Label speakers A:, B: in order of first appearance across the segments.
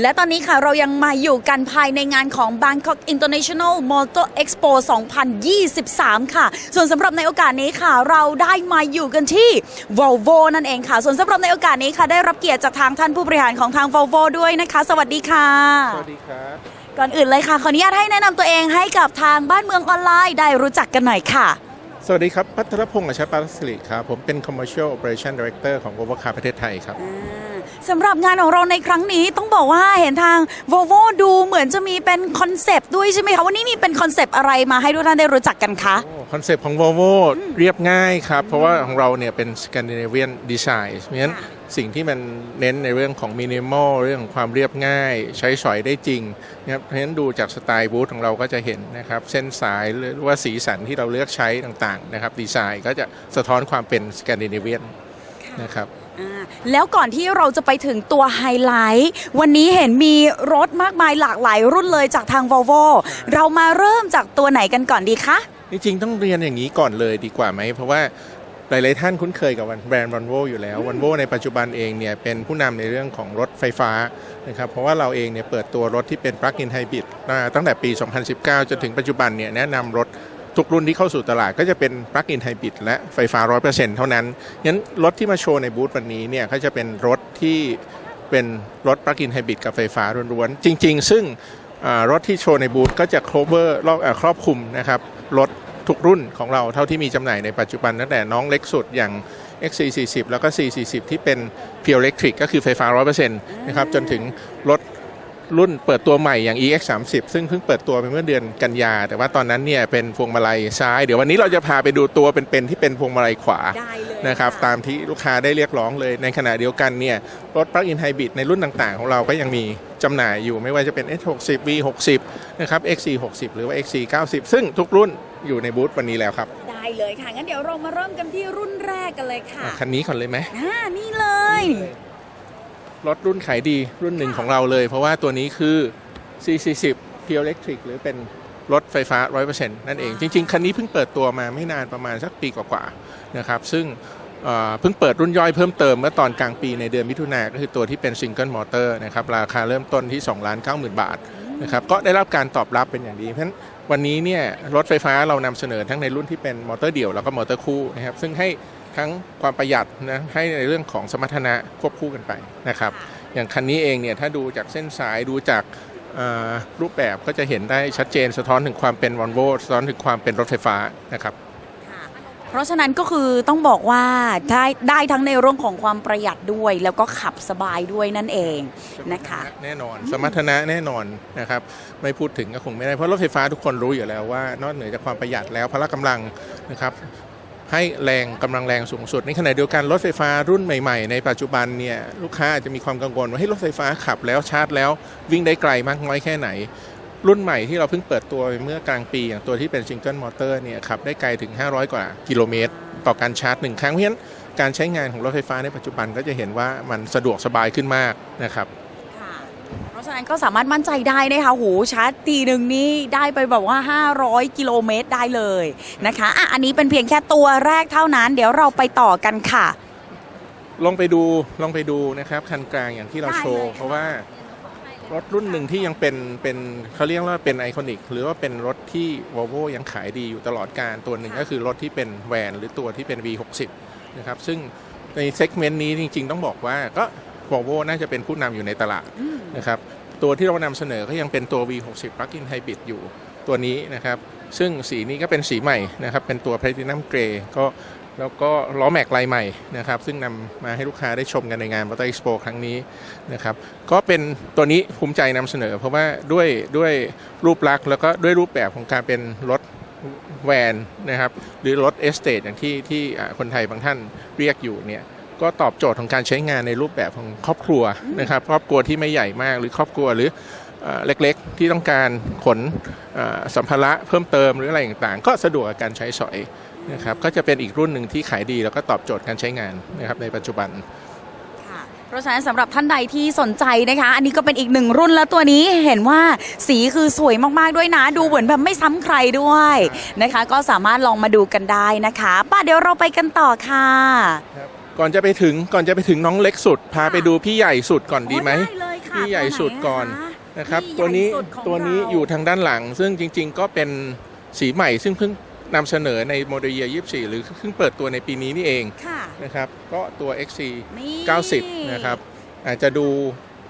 A: และตอนนี้ค่ะเรายังมาอยู่กันภายในงานของ Bangkok International Motor Expo 2023 ค่ะ ส่วนสำหรับในโอกาสนี้ค่ะ เราได้มาอยู่กันที่ Volvo นั่นเองค่ะ ส่วนสำหรับในโอกาสนี้ค่ะ ได้รับเกียรติจากทางท่านผู้บริหารของทาง Volvo ด้วยนะคะ สวัสดีค่ะ
B: สวัสดีครับ
A: ก่อนอื่นเลยค่ะ ขออนุญาตให้แนะนำตัวเองให้กับทางบ้านเมืองออนไลน์ได้รู้จักกันหน่อยค่ะ
B: สวัสดีครับ พัทรพงศ์อาชาปาสิริครับ ผมเป็น Commercial Operation Director ของ Volvo Car ประเทศไทยครับ
A: สำหรับงานของเราในครั้งนี้ต้องบอกว่าเห็นทาง Volvo ดูเหมือนจะมีเป็นคอนเซปต์ด้วยใช่ไหมคะ วันนี้มีเป็นคอนเซปต์อะไรมาให้ทุกท่านได้รู้จักกันคะ
B: คอนเซปต์ของ Volvo เรียบง่ายครับ เพราะว่าของเราเนี่ยเป็น Scandinavian Design เพราะฉะนั้นสิ่งที่มันเน้นในเรื่องของ Minimal เรื่องของความเรียบง่าย ใช้สอยได้จริงนะครับเพราะฉะนั้นดูจากสไตล์บูธของเราก็จะเห็นนะครับเส้นสายหรือว่าสีสันที่เราเลือกใช้ต่างๆนะครับดีไซน์ก็จะสะท้อนความเป็น Scandinavian นะครับ
A: อ่า แล้วก่อนที่เราจะไปถึงตัวไฮไลท์ วันนี้เห็นมีรถมากมายหลากหลายรุ่นเลยจากทาง Volvo เรามาเริ่มจากตัวไหนกันก่อนดีคะ
B: จริงๆต้องเรียนอย่างนี้ก่อนเลยดีกว่าไหม เพราะว่าหลายๆท่านคุ้นเคยกับแบรนด์วันโวอยู่แล้ววันโวในปัจจุบันเองเนี่ยเป็นผู้นำในเรื่องของรถไฟฟ้านะครับเพราะว่าเราเองเนี่ยเปิดตัวรถที่เป็น plug-in hybrid มาตั้งแต่ปี 2019 จนถึงปัจจุบันเนี่ยแนะนำรถ ทุกรุ่นที่เข้าสู่ตลาดก็จะเป็น plug-in hybrid และไฟฟ้า 100%เท่านั้นงั้นรถที่มาโชว์ในบูธวันนี้เนี่ยก็จะเป็นรถที่เป็นรถ plug-in hybrid กับไฟฟ้าล้วนๆ จริง ๆ ซึ่งรถที่โชว์ในบูธก็จะ cover รอบครอบคลุมนะครับรถทุกรุ่นของเราเท่าที่มีจำหน่ายในปัจจุบันตั้งแต่น้องเล็กสุดอย่าง X440 แล้วก็440 ที่เป็น pure electric ก็คือไฟฟ้า 100%นะครับจนถึงรถ รุ่นเปิดตัวใหม่อย่าง EX30 ซึ่งเพิ่งเปิดตัวไปเมื่อเดือนกันยา แต่ว่าตอนนั้นเนี่ยเป็นพวงมาลัยซ้าย เดี๋ยววันนี้เราจะพาไปดูตัวเป็นๆที่เป็นพวงมาลัยขวา
A: ได้เลย
B: นะครับตามที่ลูกค้าได้เรียกร้องเลยในขณะเดียวกันเนี่ยรถ plug-in hybrid ในรุ่นต่างๆ ของเราก็ยังมีจำหน่ายอยู่ไม่ว่าจะเป็น S60 V60 นะครับ XC60 หรือว่า XC90 ซึ่งทุกรุ่นอยู่ในบูธวันนี้แล้วครับ
A: ได้เลยค่ะ งั้นเดี๋ยวเรามาเริ่มกันที่รุ่นแรกกันเลยค่ะ
B: คันนี้ก่อนเลยไหม
A: อ่านี่เลย
B: รถรุ่นขายดีรุ่นหนึ่งของเราเลย เพราะว่าตัวนี้คือ C40 Pure Electric หรือเป็นรถไฟฟ้า 100%นั่นเอง จริง ๆ คันนี้เพิ่งเปิดตัวมาไม่นานประมาณสักปีกว่าๆนะครับซึ่งเพิ่งเปิดรุ่นย่อยเพิ่มเติมเมื่อตอนกลางปีในเดือนมิถุนายนก็คือตัวที่เป็นซิงเกิลมอเตอร์นะครับราคาเริ่มต้นที่2ล้าน9 0,000 บาทนะครับก็ได้รับการตอบรับเป็นอย่างดี เพราะฉะนั้นวันนี้เนี่ยรถไฟฟ้าเรานำเสนอทั้งในรุ่นที่เป็นมอเตอร์เดี่ยวแล้วก็มอเตอร์คู่นะครับซึ่งให้ ทั้งความประหยัดนะให้ในเรื่องของสมรรถนะควบคู่กันไปนะครับอย่างคันนี้เองเนี่ยถ้าดูจากเส้นสายดูจากเอ่อรูปแบบก็จะเห็นได้ชัดเจนสะท้อนถึงความเป็นวอลโวสะท้อนถึงความเป็นรถไฟฟ้านะครับ
A: เพราะฉะนั้นก็คือต้องบอกว่าได้ได้ทั้งในเรื่องของความประหยัดด้วย แล้วก็ขับสบายด้วยนั่นเองนะคะ
B: แน่นอน สมรรถนะแน่นอนนะครับไม่พูดถึงก็คงไม่ได้เพราะรถไฟฟ้าทุกคนรู้อยู่แล้วว่านอกเหนือจากความประหยัดแล้วพละกำลังนะครับ ให้แรงกำลังแรงสูงสุด ในขณะเดียวกันรถไฟฟ้ารุ่นใหม่ๆ ในปัจจุบันเนี่ยลูกค้าอาจจะมีความกังวลว่าให้รถไฟฟ้าขับแล้วชาร์จแล้ววิ่งได้ไกลมากน้อยแค่ไหน รุ่นใหม่ที่เราเพิ่งเปิดตัวเมื่อกลางปีอย่างตัวที่เป็นซิงเกิลมอเตอร์เนี่ยขับได้ไกลถึง 500 กว่ากิโลเมตร ต่อการชาร์จหนึ่งครั้งเพราะฉะนั้นการใช้งานของรถไฟฟ้าในปัจจุบันก็จะเห็นว่ามันสะดวกสบายขึ้นมากนะครับ
A: ราะฉะนั้นก็สามารถมั่นใจได้นะคะโหชาร์จทีหนึ่งนี่ได้ไปแบบว่า 500 กิโลเมตรได้เลยนะคะอะอันนี้เป็นเพียงแค่ตัวแรกเท่านั้น เดี๋ยวเราไปต่อกันค่ะ
B: ลองไปดูลองไปดูนะครับคันกลางอย่างที่เรา
A: ได้
B: โชว์
A: เลยค่ะ
B: เพราะว่ารถรุ่นหนึ่งที่ยังเป็นเป็นเขาเรียกว่าเป็นไอคอนิกหรือว่าเป็นรถที่ Volvo ยังขายดีอยู่ตลอดการตัวหนึ่งก็คือรถที่เป็นแวนหรือตัวที่เป็น V60 นะครับซึ่งในเซกเมนต์นี้จริง ๆ ต้องบอกว่าก็ Volvo น่าจะเป็นผู้นำอยู่ในตลาด
A: อืม
B: นะครับตัวที่เรานำเสนอก็ยังเป็นตัว V60 Plug-in Hybrid อยู่ตัวนี้นะครับ ซึ่งสีนี้ก็เป็นสีใหม่นะครับ เป็นตัว Platinum Grey ก็แล้วก็ล้อแม็กลายใหม่นะครับ ซึ่งนำมาให้ลูกค้าได้ชมกันในงาน Motor Expo ครั้งนี้นะครับ ก็เป็นตัวนี้ภูมิใจนำเสนอ เพราะว่าด้วยด้วยรูปลักษณ์แล้วก็ด้วยรูปแบบของการเป็นรถแวนนะครับ หรือรถเอสเตทอย่างที่ที่อ่าคนไทยบางท่านเรียกอยู่เนี่ย ก็ตอบโจทย์ของการใช้งานในรูปแบบของครอบครัวนะครับครอบครัวที่ไม่ใหญ่มากหรือครอบครัวหรือเอ่อเล็กๆ ที่ต้องการขนเอ่อสัมภาระเพิ่มเติมหรืออะไรต่างๆ ก็สะดวกกับการใช้สอยนะครับก็จะเป็นอีกรุ่นหนึ่งที่ขายดีแล้วก็ตอบโจทย์การใช้งานนะครับในปัจจุบัน
A: ค่ะเพราะฉะนั้นสำหรับท่านใดที่สนใจนะคะ อันนี้ก็เป็นอีกหนึ่งรุ่นแล้วตัวนี้เห็นว่าสีคือสวยมากๆด้วยนะ ดูเหมือนแบบไม่ซ้ำใครด้วยนะคะ ก็สามารถลองมาดูกันได้นะคะป้าเดี๋ยวเราไปกันต่อค่ะ
B: ก่อนจะไปถึงก่อนจะไปถึงน้องเล็กสุด พาไปดูพี่ใหญ่สุดก่อนดีไหม
A: โอ้ได้เลยค่ะ
B: ที่ใหญ่สุดก่อน
A: ตัวไห
B: นะครับ
A: ที่
B: ตัวนี้
A: ใหญ่สุดของ
B: ตัวนี้
A: เรา
B: อยู่ทางด้านหลัง ซึ่งจริง ๆ ก็เป็นสีใหม่ ซึ่งเพิ่งนำเสนอในโมเดลเยีย24 หรือเพิ่งเปิดตัวในปีนี้นี่เอง
A: ค่ะ
B: นะครับ ก็ตัว XC
A: นี่
B: 90 นะครับ อาจจะดู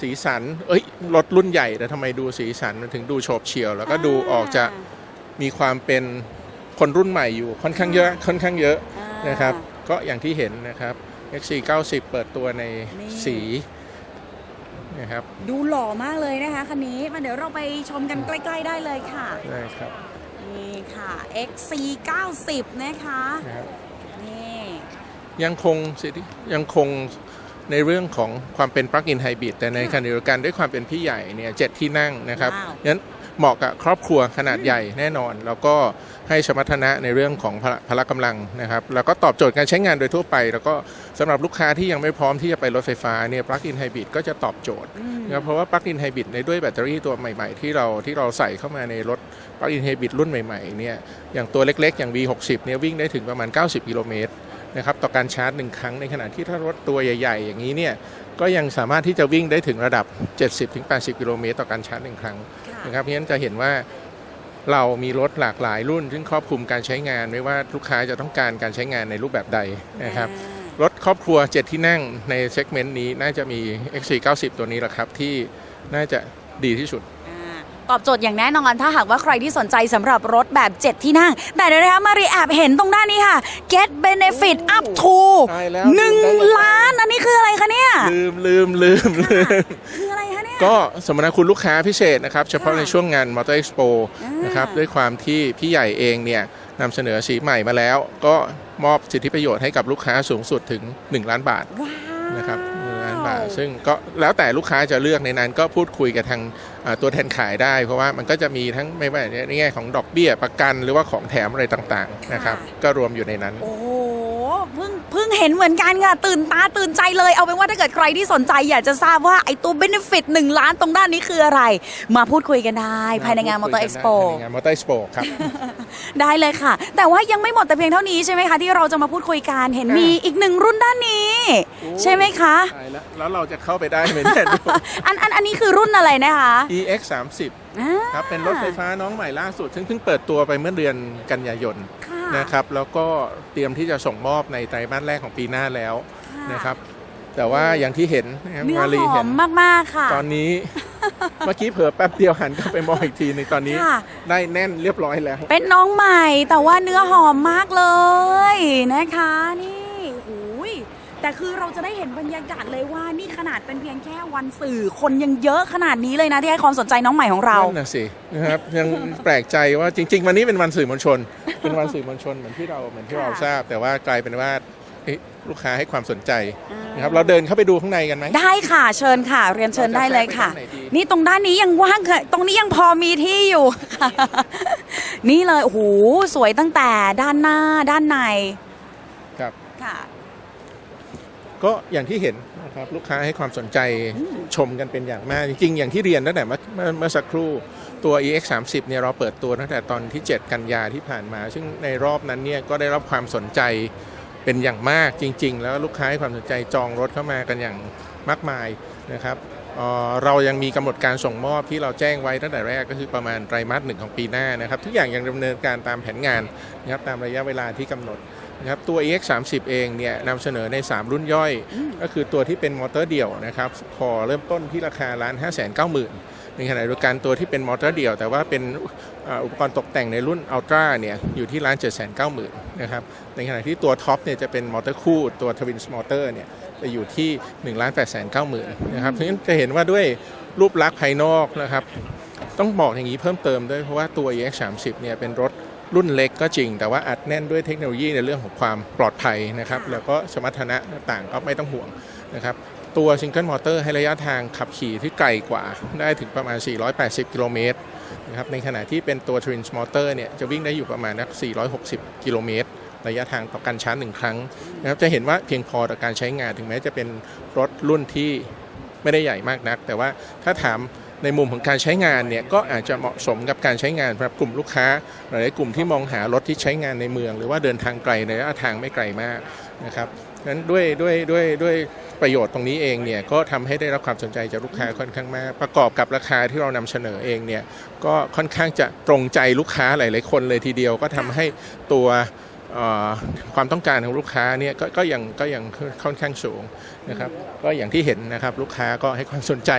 B: สีสัน เอ้ย รถรุ่นใหญ่แต่ทำไมดูสีสันมันถึงดูโฉบเฉี่ยว แล้วก็ดูออกจะมีความเป็นคนรุ่นใหม่อยู่ค่อนข้างเยอะค่อนข้างเยอะ
A: อ่า
B: นะครับก็อย่างที่เห็นนะครับ XC 90 เปิดตัวใน
A: นี่
B: สีนะครับ
A: ดูหล่อมากเลยนะคะคันนี้มาเดี๋ยวเราไปชมกันใกล้ ๆ ได้เลยค่ะ
B: ได้ครับ
A: นี่ค่ะ XC 90 นะคะ
B: นะครับ
A: นี่
B: ยังคงสิทธิยังคงในเรื่องของความเป็นปลั๊กอินไฮบริดแต่ในขณะเดียวกันด้วยความเป็นพี่ใหญ่เนี่ยเจ็ดที่นั่งนะครับ
A: ว้าว
B: งั้น เหมาะกับครอบครัวขนาดใหญ่แน่นอน แล้วก็ให้สมรรถนะในเรื่องของพละพละกำลังนะครับแล้วก็ตอบโจทย์การใช้งานโดยทั่วไป แล้วก็สำหรับลูกค้าที่ยังไม่พร้อมที่จะไปรถไฟฟ้าเนี่ยปลั๊กอินไฮบริดก็จะตอบโจทย์
A: อืม
B: นะครับเพราะว่าปลั๊กอินไฮบริดในด้วยแบตเตอรี่ตัวใหม่ ๆ ที่เราที่เราใส่เข้ามาในรถปลั๊กอินไฮบริดรุ่นใหม่ๆเนี่ยอย่างตัวเล็กๆ อย่าง V60 เนี่ยวิ่งได้ถึงประมาณ 90 กิโลเมตรนะครับต่อการชาร์จหนึ่งครั้งในขณะที่ถ้ารถตัวใหญ่ ๆ อย่างนี้เนี่ย ก็ยังสามารถที่จะวิ่งได้ถึงระดับ 70-80 กิโลเมตรต่อการชาร์จหนึ่งครั้ง
A: ค่ะ
B: นะครับเพราะฉะนั้นจะเห็นว่าเรามีรถหลากหลายรุ่น ซึ่งครอบคลุมการใช้งานไม่ว่าลูกค้าจะต้องการการใช้งานในรูปแบบใดนะครับ
A: อ่า
B: รถครอบครัว 7 ที่นั่งในเซกเมนต์นี้น่าจะมี XC90 ตัวนี้แหละครับที่น่าจะดีที่สุด
A: อ่า ตอบโจทย์อย่างแน่นอนถ้าหากว่าใครที่สนใจสำหรับรถแบบ 7 ที่นั่ง แต่เดี๋ยวนะคะมารีแอบเห็นตรงด้านนี้ค่ะ get benefit up to
B: ตายแล้ว
A: 1 ล้าน อันนี้คืออะไรคะเนี่ย
B: ลืมลืมลืมลืม
A: คืออะไรคะเนี่ย
B: ก็สมนาคุณลูกค้าพิเศษนะครับ เฉพาะ
A: ค่ะ
B: ในช่วงงาน Motor Expo
A: อ่าน
B: นะครับด้วยความที่พี่ใหญ่เองเนี่ยนำเสนอสีใหม่มาแล้ว ก็มอบสิทธิประโยชน์ให้กับลูกค้าสูงสุดถึง 1 ล้านบาท
A: ว้าว
B: นะครับ1ล้านบาท ซึ่งก็แล้วแต่ลูกค้าจะเลือกในนั้นก็พูดคุยกับทางอ่า ตัวแทนขายได้ เพราะว่ามันก็จะมีทั้งไม่ว่าในแง่ของดอกเบี้ยประกัน หรือว่าของแถมอะไรต่างๆนะครับก็รวมอยู่ในนั้น
A: โอ้โห เพิ่งเพิ่งเห็นเหมือนกันค่ะ ตื่นตาตื่นใจเลย เอาเป็นว่าถ้าเกิดใครที่สนใจอยากจะทราบว่าไอ้ตัว benefit 1ล้านตรงด้านนี้คืออะไร มาพูดคุยกันได้ ภายในงาน Motor Expo
B: ภายในงาน Motor Expo ครับ
A: ได้เลยค่ะ แต่ว่ายังไม่หมดแต่เพียงเท่านี้ใช่ไหมคะที่เราจะมาพูดคุยกันเห็น
B: ค่ะ
A: มีอีกหนึ่งรุ่นด้านนี้ ใช่ไหมคะ
B: ตายแล้วแล้วเราจะเข้าไปได้ไหมเนี่ยดู
A: อันอันอันนี้คือรุ่นอะไรนะคะ
B: EX 30
A: อ่า
B: ครับเป็นรถไฟฟ้าน้องใหม่ล่าสุด ซึ่งเพิ่งเปิดตัวไปเมื่อเดือนกันยายน
A: ค่ะ
B: นะครับแล้วก็เตรียมที่จะส่งมอบในไตรมาสแรกของปีหน้าแล้ว
A: ค่ะ
B: นะครับแต่ว่าอย่างที่เห็นนะครับ
A: เนื้อ
B: มารี
A: หอ
B: เห็
A: ม
B: น
A: มากๆค่ะ
B: ตอนนี้เมื่อกี้เผลอแป๊บเดียวหันกลับไปมองอีกทีในงตอนนี้
A: ค่ะ
B: ได้แน่นเรียบร้อยแล้ว
A: เป็นน้องใหม่แต่ว่าเนื้อหอมมากเลยนะคะนี่หูย แต่คือเราจะได้เห็นบรรยากาศเลยว่านี่ขนาดเป็นเพียงแค่วันสื่อ คนยังเยอะขนาดนี้เลยนะที่ให้ความสนใจน้องใหม่ของเรา
B: นั่นน่ะสินะครับยังแปลกใจว่าจริง ๆ วันนี้เป็นวันสื่อมวลชน เป็นวันสื่อมวลชนเหมือนที่เราเหมือนที่เรา
A: ค่ะ
B: ทราบ แต่ว่ากลายเป็นว่าเอ๊ะลูกค้าให้ความสนใจ
A: อ่าน
B: นะครับเราเดินเข้าไปดูข้างในกันไหม
A: ได้ค่ะเชิญค่ะ เรียนเชิญได้เลยค่ะ
B: เราจะแทรกไปตรงไหนดี
A: นี่ตรงด้านนี้ยังว่างค่ะตรงนี้ยังพอมีที่อยู่ค่ะ นี่เลยโอ้โหสวยตั้งแต่ด้านหน้าด้านใน
B: ครับ
A: ค่ะ
B: ก็อย่างที่เห็นนะครับลูกค้าให้ความสนใจชมกันเป็นอย่างมากจริงๆ อย่างที่เรียนตั้งแต่เมื่อเมื่อสักครู่ตัว EX 3 0เนี่ยเราเปิดตัวตั้งแต่ตอนที่ 7 กันยาที่ผ่านมา ซึ่งในรอบนั้นเนี่ยก็ได้รับความสนใจเป็นอย่างมากจริง ๆ แล้วลูกค้าให้ความสนใจจองรถเข้ามากันอย่างมากมายนะครับเอ่อเรายังมีกำหนดการส่งมอบที่เราแจ้งไว้ตั้งแต่แรกก็คือประมาณไตรมาสหนึ่งของปีหน้านะครับ ทุกอย่างยังดำเนินการตามแผนงานนะครับตามระยะเวลาที่กำหนด นะครับตัว EX 3 0 เองเนี่ยนำเสนอใน 3 รุ่นย่อย ก็คือตัวที่เป็นมอเตอร์เดี่ยวนะครับพอเริ่มต้นที่ราคาล้าน5 9 0 0 0 0ในขณะเดียวกันตัวที่เป็นมอเตอร์เดี่ยว แต่ว่าเป็นอ่าอุปกรณ์ตกแต่งในรุ่นอัลตร้าเนี่ยอยู่ที่ล้าน7 9 0 0 0 0นะครับในขณะที่ตัวท็อปเนี่ยจะเป็นมอเตอร์คู่ตัวทวินส์มอเตอร์เนี่ยจะอยู่ที่1ล้าน8 9 0 0 0 0นะครับเพราะฉะนั้นจะเห็นว่าด้วยรูปลักษณ์ภายนอกนะครับต้องบอกอย่างนี้เพิ่มเติมด้วยเพราะว่าตัว EX 3 0 เนี่ยเป็นรถ รุ่นเล็กก็จริง แต่ว่าอัดแน่นด้วยเทคโนโลยีในเรื่องของความปลอดภัยนะครับแล้วก็สมรรถนะต่างก็ไม่ต้องห่วงนะครับตัวซิงเกิลมอเตอร์ให้ระยะทางขับขี่ที่ไกลกว่าได้ถึงประมาณ 480 กิโลเมตรนะครับในขณะที่เป็นตัว Twins Motor เนี่ยจะวิ่งได้อยู่ประมาณนัก 460 กิโลเมตรระยะทางต่อการชาร์จหนึ่งครั้งนะครับจะเห็นว่าเพียงพอต่อการใช้งานถึงแม้จะเป็นรถรุ่นที่ไม่ได้ใหญ่มากนัก แต่ว่าถ้าถาม ในมุมของการใช้งานเนี่ยก็อาจจะเหมาะสมกับการใช้งานสำหรับกลุ่มลูกค้า หลายกลุ่มที่มองหารถที่ใช้งานในเมือง หรือว่าเดินทางไกลในระยะทางไม่ไกลมากนะครับนั้นด้วยด้วยด้วยด้วยประโยชน์ตรงนี้เองเนี่ยก็ทำให้ได้รับความสนใจจากลูกค้าค่อนข้างมาก ประกอบกับราคาที่เรานำเสนอเองเนี่ยก็ค่อนข้างจะตรงใจลูกค้าหลาย ๆ คนเลยทีเดียวก็ทำให้ตัว ความต้องการของลูกค้าเนี่ยก็ก็ยังก็ยังค่อนข้างสูงนะครับก็อย่างที่เห็นนะครับลูกค้าก็ให้ความสนใจ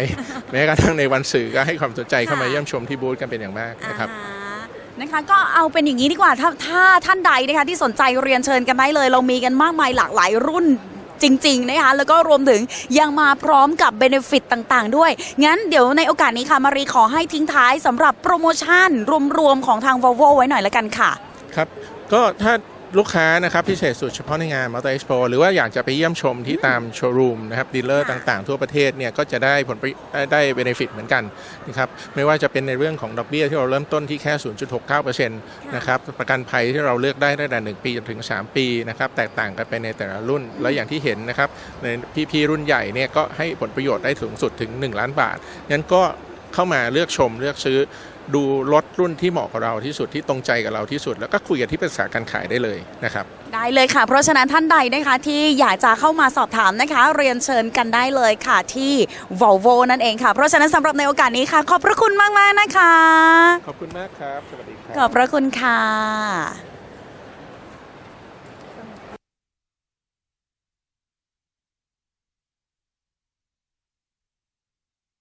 B: แม้กระทั่งในวันสื่อก็ให้ความสนใจเข้ามา
A: ค่ะ
B: เยี่ยมชมที่บูธกันเป็นอย่างมากนะครับ
A: อ่านะคะก็เอาเป็นอย่างนี้ดีกว่าถ้าถ้าท่านใดนะคะที่สนใจเรียนเชิญกันได้เลย เรามีกันมากมายหลากหลายรุ่นจริงๆนะคะแล้วก็รวมถึงยังมาพร้อมกับเบนฟิตต่างๆ ด้วย งั้นเดี๋ยวในโอกาสนี้ค่ะ มารีขอให้ทิ้งท้ายสำหรับโปรโมชั่นรวมๆของทาง Volvo ไว้หน่อยละกันค่ะ
B: ครับ ก็ถ้า ลูกค้านะครับพิเศษสุดเฉพาะในงาน Motor Expo หรือว่าอยากจะไปเยี่ยมชมที่ตามโชว์รูมนะครับดีลเลอร์
A: ค่ะ
B: ต่างๆ ทั่วประเทศเนี่ยก็จะได้ผลประได้ได้เบนฟิตเหมือนกันนะครับไม่ว่าจะเป็นในเรื่องของดอกเบี้ยที่เราเริ่มต้นที่แค่ 0.69%นะครับประกันภัยที่เราเลือกได้ตั้งแต่1ปีจนถึง 3 ปีนะครับแตกต่างกันไปในแต่ละรุ่น แล้วอย่างที่เห็นนะครับในพี่ๆรุ่นใหญ่เนี่ยก็ให้ผลประโยชน์ได้สูงสุดถึง 1 ล้านบาทงั้นก็ เข้ามาเลือกชมเลือกซื้อดูรถรุ่นที่เหมาะกับเราที่สุดที่ตรงใจกับเราที่สุด แล้วก็คุยกับที่ปรึกษาการขายได้เลยนะครับ
A: ได้เลยค่ะ เพราะฉะนั้นท่านใดนะคะที่อยากจะเข้ามาสอบถามนะคะ เรียนเชิญกันได้เลยค่ะที่ Volvo นั่นเองค่ะ เพราะฉะนั้นสำหรับในโอกาสนี้ค่ะ ขอบพระคุณมากๆนะคะ
B: ขอบคุณมากครับ สวัสดีครับ
A: ขอบพระคุณค่ะ